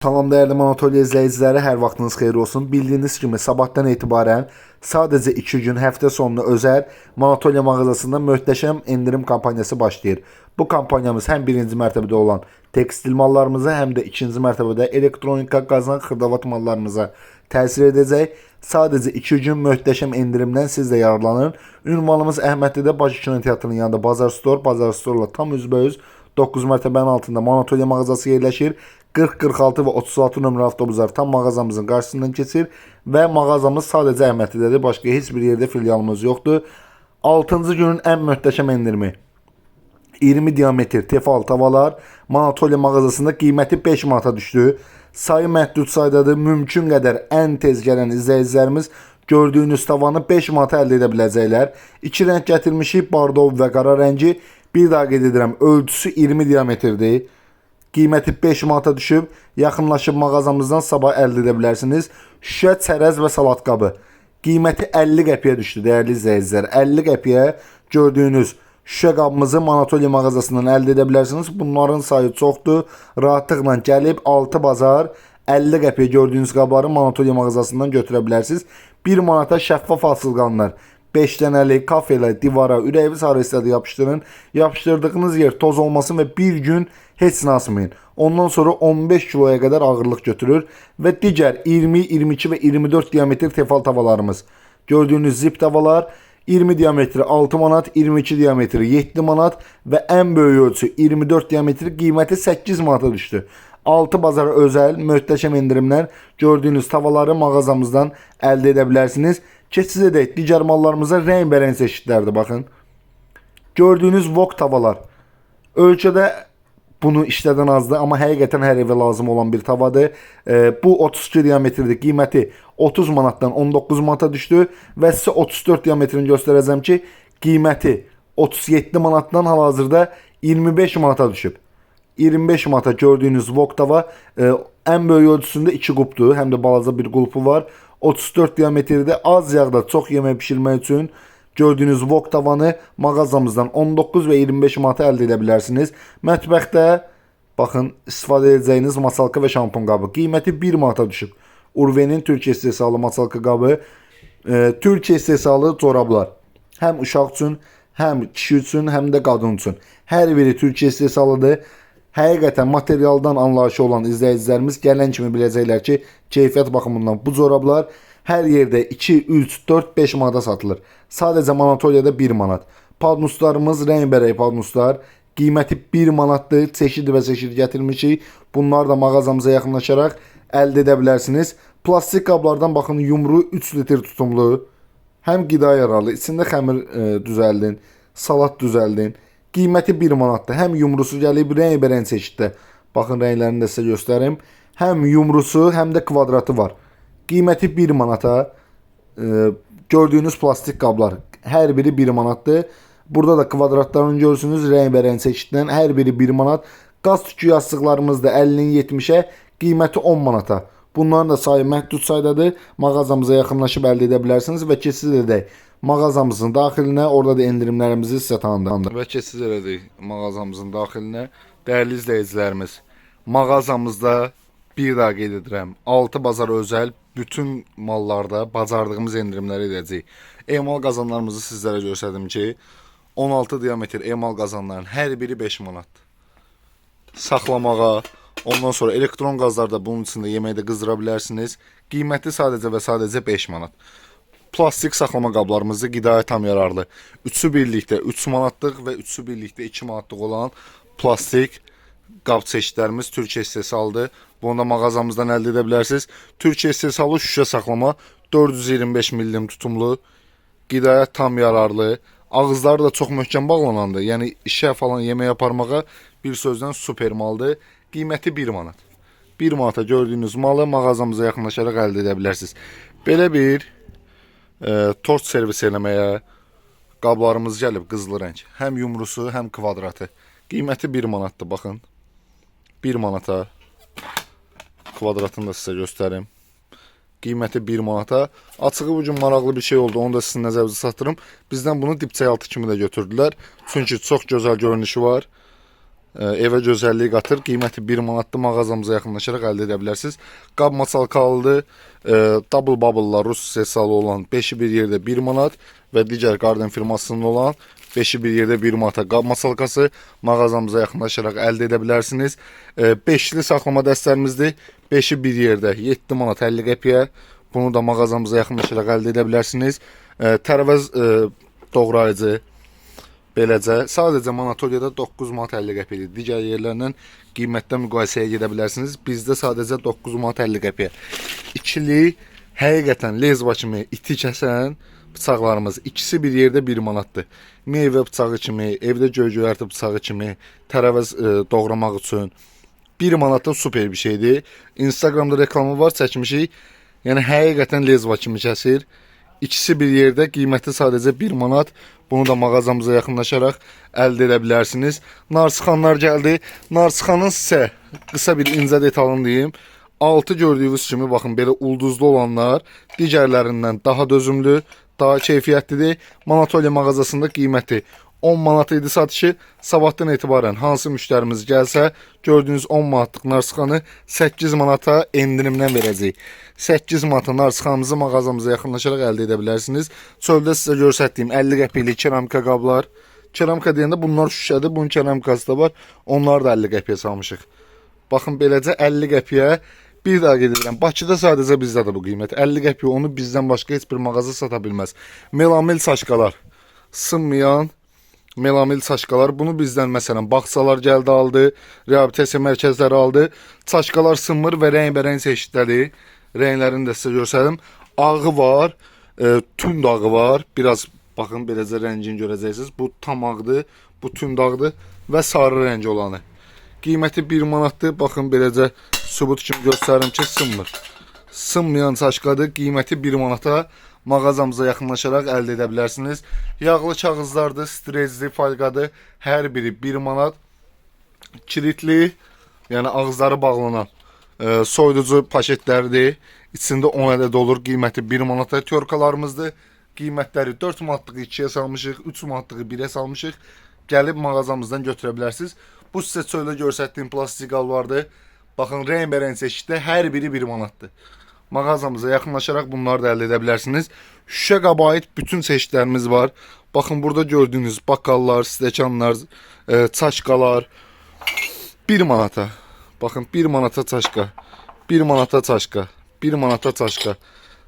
Salam değerli Monotoliya izləyiciləri, hər vaxtınız xeyir olsun. Bildiyiniz kimi sabahdan etibarən sadəcə 2 gün həftə sonuna özəl Monotoliya mağazasında möhtəşəm endirim kampaniyası başlayır. Bu kampanyamız həm birinci mərtəbədə olan tekstil mallarımıza, həm də ikinci mərtəbədə elektronika, qazan, xırdavat mallarımıza təsir edəcək. Sadəcə 2 gün möhtəşəm endirimdən siz də yararlanın. Ünvanımız Əhmədlidə Bakı Kino Teatrının yanında Bazar Store, Bazar Store-la tam üzbəüz 9 mərtəbənin altında Monotoliya mağazası yerləşir. 40, 46 və 36 nömrə avtobuslar tam mağazamızın qarşısından keçir və mağazamız sadəcə Əhmədlidədir. Başqa heç bir yerdə filialımız yoxdur. 6-cı günün ən möhtəşəm endirimi 20 diametr tefal tavalar Manatolya mağazasında qiyməti 5 manata düşdü. Sayı məhdud saydadır. Mümkün qədər ən tez gələn izləyicilərimiz gördüyünüz tavanı 5 manata əldə edə biləcəklər. İki rəng gətirmişik, bardov və qara rəngi. Bir daha qeyd edirəm, ölçüsü 20 diametrdir. Qiyməti 5 manata düşüb, yaxınlaşıb mağazamızdan sabah əldə edə bilərsiniz. Şüşə, çərəz və salat qabı. Qiyməti 50 qəpiyə düşdü dəyərli izləyicilər. 50 qəpiyə gördüyünüz şüşə qabımızı Manatoliya mağazasından əldə edə bilərsiniz. Bunların sayı çoxdur. Rahatlıqla gəlib 6 bazar 50 qəpiyə gördüyünüz qabları Manatoliya mağazasından götürə bilərsiniz. 1 manata şəffaf asılqanlar. 5 dənəli kafelə, divara, ürəyi sarı istədi yapışdırın. Yapışdırdığınız yer toz olmasın və bir gün heç nə asmayın. Ondan sonra 15 kiloya qədər ağırlıq götürür və digər 20, 22 və 24 diametr tefal tavalarımız. Gördüyünüz zip tavalar 20 diametri 6 manat, 22 diametri 7 manat və ən böyük ölçü 24 diametri qiyməti 8 manata düşdü. 6 bazara özel möhtəşəm endirimlər gördüyünüz tavaları mağazamızdan əldə edə bilərsiniz. Keçid edək digər mallarımıza rəngbərəng çeşidlərdir baxın. Gördüyünüz wok tavalar. Ölkədə bunu işlədən azdır, amma həqiqətən hər evə lazım olan bir tavadır. E, bu 32 diametrdir. Qiyməti 30 manatdan 19 manata düşdü və sizə 34 diametrini göstərəcəm ki, qiyməti 37 manatdan hal-hazırda 25 manata düşüb. 25 manata gördüyünüz wok tava e, ən böyük ölçüsündə 2 qubdur, həm də balaca bir qulpu var. 34 diametrdə az yağda çox yemək bişirmək üçün gördüyünüz wok tavanı mağazamızdan 19 və 25 manata əldə edə bilərsiniz. Mətbəxdə baxın istifadə edəcəyiniz masalka və şampun qabı qiyməti 1 manata düşüb. Urvenin Türkiyə istehsalı masalka qabı, e, Türkiyə istehsalı corablar. Həm uşaq üçün, həm kişi üçün, həm də qadın üçün. Hər biri Türkiyə istehsalıdır. Həqiqətən materialdan anlayışı olan izləyicilərimiz gələn kimi biləcəklər ki, keyfiyyət baxımından bu corablar hər yerdə 2, 3, 4, 5 manata satılır. Sadəcə Manatoliyada 1 manat. Padnuslarımız rəngbərək padnuslar. Qiyməti 1 manatdır. Çeşid və çeşid gətirmişik. Bunlar da mağazamıza yaxınlaşaraq əldə edə bilərsiniz. Plastik qablardan baxın yumru 3 litr tutumlu. Həm qida yararlı, içində xəmir e, düzəldin, salat düzəldin. Qiyməti 1 manatdır. Həm yumrusu gəlib rəngbərəng çeşiddə. Baxın rənglərini də sizə göstərim. Həm yumrusu, həm də kvadratı var. Qiyməti 1 manata. E, gördüyünüz plastik qablar hər biri 1 manatdır. Burada da kvadratlarını görürsünüz rəngbərəng çeşiddən hər biri 1 manat. Qaz tükü yastıqlarımız da 50-nin 70-ə, qiyməti 10 manata. Bunların da sayı məhdud saydadır. Mağazamıza yaxınlaşıb əldə edə bilərsiniz və keçid edək. Mağazamızın daxilinə, orada da endirimlərimizi sizə tanıdıq. Və keçid edək mağazamızın daxilinə. Dəyərli izləyicilərimiz, mağazamızda bir daha qeyd edirəm, 6 bazar özəl bütün mallarda bacardığımız endirimləri edəcəyik. Emal qazanlarımızı sizlərə göstərdim ki, 16 diametr emal qazanların hər biri 5 manatdır. Saxlamağa, ondan sonra elektron qazlarda bunun içində yeməkdə qızdıra bilərsiniz. Qiyməti sadəcə və sadəcə 5 manat. Plastik saxlama qablarımızda qidaya tam yararlı. Üçü birlikdə 3 manatlıq və üçü birlikdə 2 manatlıq olan plastik qab çeşidlərimiz Türkiyə istehsalıdır. Bunu da mağazamızdan əldə edə bilərsiniz. Türkiyə istehsalı şüşə saxlama 425 mm tutumlu, qidaya tam yararlı, ağızları da çox möhkəm bağlanandır. Yəni işə falan yemək aparmağa bir sözlə super maldır. Qiyməti 1 manat. 1 manata gördüyünüz malı mağazamıza yaxınlaşaraq əldə edə bilərsiniz. Belə bir e, tort servis eləməyə qablarımız gəlib qızılı rəng. Həm yumrusu, həm kvadratı. Qiyməti 1 manatdır, baxın. 1 manata kvadratını da sizə göstərim. Qiyməti 1 manata. Açığı bu gün maraqlı bir şey oldu. Onu da sizin nəzərinizə çatdırım. Bizdən bunu dipçək altı kimi də götürdülər. Çünki çox gözəl görünüşü var. E, evə gözəllik qatır. Qiyməti 1 manatdır. Mağazamıza yaxınlaşaraq əldə edə bilərsiniz. Qab masalkalıdır. E, double bubble'lar Rus istehsalı olan 5'i bir yerdə 1 manat və digər Garden firmasının olan 5'i bir yerdə 1 manata qab masalkası mağazamıza yaxınlaşaraq əldə edə bilərsiniz. 5'li saxlama dəstərimizdir. 5'i bir yerdə 7 manat 50 qəpiyə. Bunu da mağazamıza yaxınlaşaraq əldə edə bilərsiniz. E, tərəvəz e, doğrayıcı, Beləcə, sadəcə Monotoniyada 9 manat 50 qəpiyə. Digər yerlərlə qiymətdə müqayisəyə gedə bilərsiniz. Bizdə sadəcə 9 manat 50 qəpiyə. İkili həqiqətən lezva kimi iti kəsən bıçaqlarımız ikisi bir yerdə 1 manatdır. Meyvə bıçağı kimi, evdə göy-göyərti bıçağı kimi, tərəvəz e, doğramaq üçün 1 manata super bir şeydir. Instagramda reklamı var, çəkmişik. Yəni həqiqətən lezva kimi kəsir. İkisi bir yerdə qiyməti sadəcə 1 manat. Bunu da mağazamıza yaxınlaşaraq əldə edə bilərsiniz. Narsıxanlar gəldi. Narsıxanın isə qısa bir incə detalını deyim. Altı gördüyünüz kimi baxın belə ulduzlu olanlar digərlərindən daha dözümlü, daha keyfiyyətlidir. Manatoliya mağazasında qiyməti 10 manat idi satışı. Sabahdan etibarən hansı müştərimiz gəlsə, gördüyünüz 10 manatlıq narsıxanı 8 manata endirimdən verəcəyik. 8 manata narsıxanımızı mağazamıza yaxınlaşaraq əldə edə bilərsiniz. Çöldə sizə göstərdiyim 50 qəpiklik keramika qablar. Keramika deyəndə bunlar şüşədir, bunun keramikası da var. Onları da 50 qəpiyə salmışıq. Baxın beləcə 50 qəpiyə bir daha qeyd edirəm. Bakıda sadəcə bizdədir bu qiymət. 50 qəpiyə onu bizdən başqa heç bir mağaza sata bilməz. Melamil saçqalar. Sınmayan melamil saçqalar. Bunu bizdən məsələn bağçalar gəldi aldı, reabilitasiya mərkəzləri aldı. Saçqalar sınmır və rəngbərəng çeşidlədir. Rənglərini də sizə göstərim. Ağı var, e, tünd ağı var. Biraz baxın beləcə rəngini görəcəksiniz. Bu tam ağdır, bu tünd ağdır və sarı rəng olanı. Qiyməti 1 manatdır. Baxın beləcə sübut kimi göstərim ki, sınmır. Sınmayan saçqadır. Qiyməti 1 manata mağazamıza yaxınlaşaraq əldə edə bilərsiniz. Yağlı kağızlardır, strezli falqadır. Hər biri 1 manat. Kilitli, yəni ağızları bağlanan e, soyuducu paşetlərdir. İçində 10 ədəd olur. Qiyməti 1 manata törkalarımızdır. Qiymətləri 4 manatlıq 2-yə salmışıq, 3 manatlıq 1-ə salmışıq. Gəlib mağazamızdan götürə bilərsiniz. Bu sizə çöldə göstərdiyim plastik alvardır. Baxın, rəngbərəng çeşiddə hər biri 1 manatdır. Mağazamıza yaxınlaşaraq bunları da əldə edə bilərsiniz. Şüşə qaba aid bütün çeşidlərimiz var. Baxın, burada gördüyünüz bakallar, stəkanlar, e, çaşqalar 1 manata. Baxın, 1 manata çaşqa, 1 manata çaşqa, 1 manata çaşqa.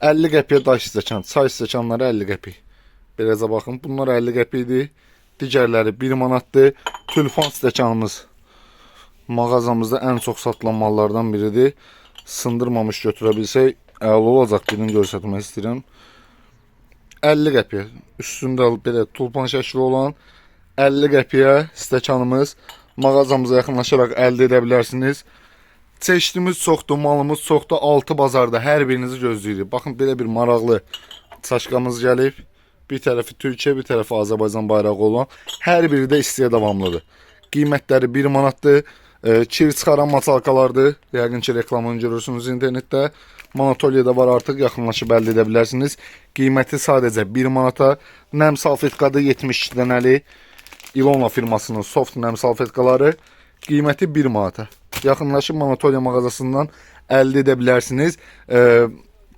50 qəpiyə daş stəkan, çay stəkanları 50 qəpik. Beləcə baxın, bunlar 50 qəpikdir. Digərləri 1 manatdır. Tülfan stəkanımız mağazamızda ən çox satılan mallardan biridir. Sındırmamış götürə bilsək, əla olacaq birini göstərmək istəyirəm. 50 qəpiyə üstündə belə tulpan şəkli olan 50 qəpiyə stəkanımız mağazamıza yaxınlaşaraq əldə edə bilərsiniz. Çeşidimiz çoxdur, malımız çoxdur. 6 bazarda hər birinizi gözləyirik. Baxın belə bir maraqlı çaşqamız gəlib. Bir tərəfi Türkiyə, bir tərəfi Azərbaycan bayrağı olan. Hər biri də istiyə davamlıdır. Qiymətləri 1 manatdır. E, kir çıxaran masalkalardır. Yəqin ki reklamını görürsünüz internetdə. Monatoliyada var artıq yaxınlaşıb əldə edə bilərsiniz. Qiyməti sadəcə 1 manata. Nəm salfetkadır 72 dənəli. Ilona firmasının soft nəm salfetkaları qiyməti 1 manata. Yaxınlaşıb Monatoliya mağazasından əldə edə bilərsiniz. E,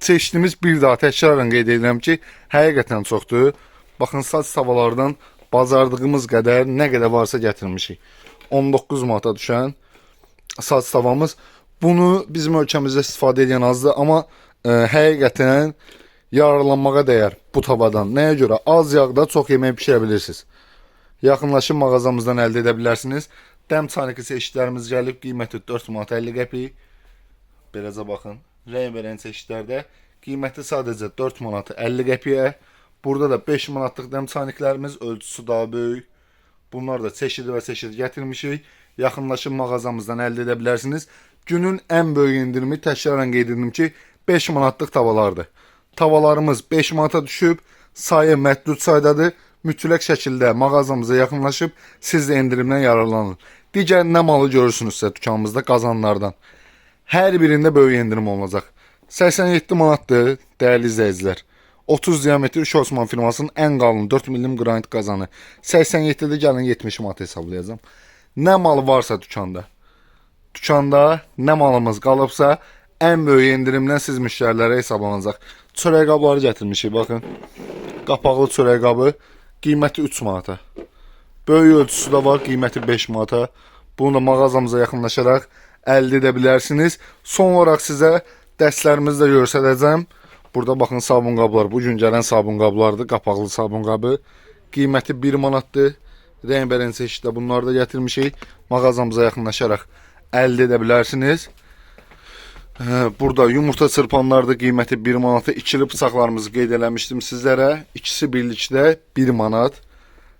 çeşidimiz bir daha təkrarən qeyd edirəm ki, həqiqətən çoxdur. Baxın saç savalardan bacardığımız qədər nə qədər varsa gətirmişik. 19 manata düşən saç savamız. Bunu bizim ölkəmizdə istifadə edən azdır, amma e, həqiqətən yararlanmağa dəyər bu tavadan. Nəyə görə? Az yağda çox yemək bişirə bilirsiniz. Yaxınlaşıb mağazamızdan əldə edə bilərsiniz. Dəm çaniki çeşidlərimiz gəlib, qiyməti 4 manat 50 qəpik. Beləcə baxın. Rəngbərəng çeşidlərdə qiyməti sadəcə 4 manat 50 qəpiyə. Burada da 5 manatlıq dəm çaniklərimiz ölçüsü daha böyük. Bunlar da çeşidi və çeşid gətirmişik. Yaxınlaşıb mağazamızdan əldə edə bilərsiniz. Günün ən böyük indirimi təkrarən qeyd edim ki, 5 manatlıq tavalardır. Tavalarımız 5 manata düşüb, sayı məhdud saydadır. Mütləq şəkildə mağazamıza yaxınlaşıb siz də endirimdən yararlanın. Digər nə malı görürsünüzsə dükanımızda qazanlardan. Hər birində böyük endirim olacaq. 87 manatdır, dəyərli izləyicilər. 30 diametr Osman firmasının ən qalın 4 milim qranit qazanı. 87-də gəlin 70 manat hesablayacağam. Nə mal varsa dükanda. Dükanda nə malımız qalıbsa, ən böyük endirimdən siz müştərilərə hesablanacaq. Çörək qabları gətirmişik, baxın. Qapaqlı çörək qabı qiyməti 3 manata. Böyük ölçüsü də var, qiyməti 5 manata. Bunu da mağazamıza yaxınlaşaraq əldə edə bilərsiniz. Son olaraq sizə dəstlərimizi də göstərəcəm. Burada baxın sabun qablar. Bu gün gələn sabun qablardır. Qapaqlı sabun qabı. Qiyməti 1 manatdır. Rəngbərəng çeşiddə bunları da gətirmişik. Mağazamıza yaxınlaşaraq əldə edə bilərsiniz. Burada yumurta çırpanları da qiyməti 1 manata. İkili bıçaqlarımızı qeyd eləmişdim sizlərə. İkisi birlikdə 1 manat.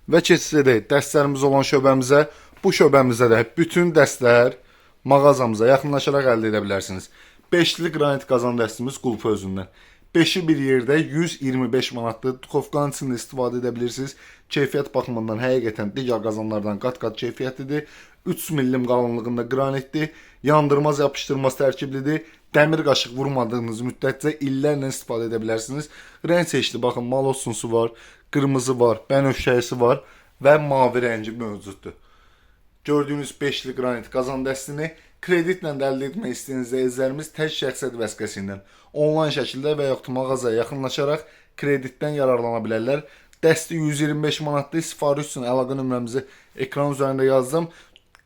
Və keçsək dəstlərimiz olan şöbəmizə, bu şöbəmizdə də bütün dəstlər mağazamıza yaxınlaşaraq əldə edə bilərsiniz. 5-li qranit qazan dəstimiz qulpu özündən. 5-i bir yerdə 125 manatdır. Duxovkanın içində istifadə edə bilirsiniz. Keyfiyyət baxımından həqiqətən digər qazanlardan qat-qat keyfiyyətlidir. 3 millim qalınlığında qranitdir. Yandırmaz, yapışdırmaz tərkiblidir. Dəmir qaşıq vurmadığınız müddətcə illərlə istifadə edə bilərsiniz. Rəng seçdi. Baxın, malossunsu var, qırmızı var, bənövşəyisi var və mavi rəngi mövcuddur. Gördüyünüz 5-li qranit qazan dəstini kreditlə də əldə etmək istəyiniz izlərimiz tək şəxsiyyət vəsiqəsi ilə onlayn şəkildə və yaxud mağazaya yaxınlaşaraq kreditdən yararlana bilərlər. Dəsti 125 manatdır. Sifariş üçün əlaqə nömrəmizi ekran üzərində yazdım.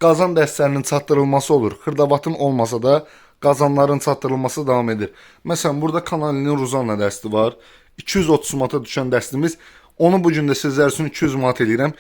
Qazan dəstlərinin çatdırılması olur. Xırdavatın olmasa da qazanların çatdırılması davam edir. Məsələn, burada kanalinin Ruzanna dəsti var. 230 manata düşən dəstimiz. Onu bu gün də sizlər üçün 200 manat eləyirəm.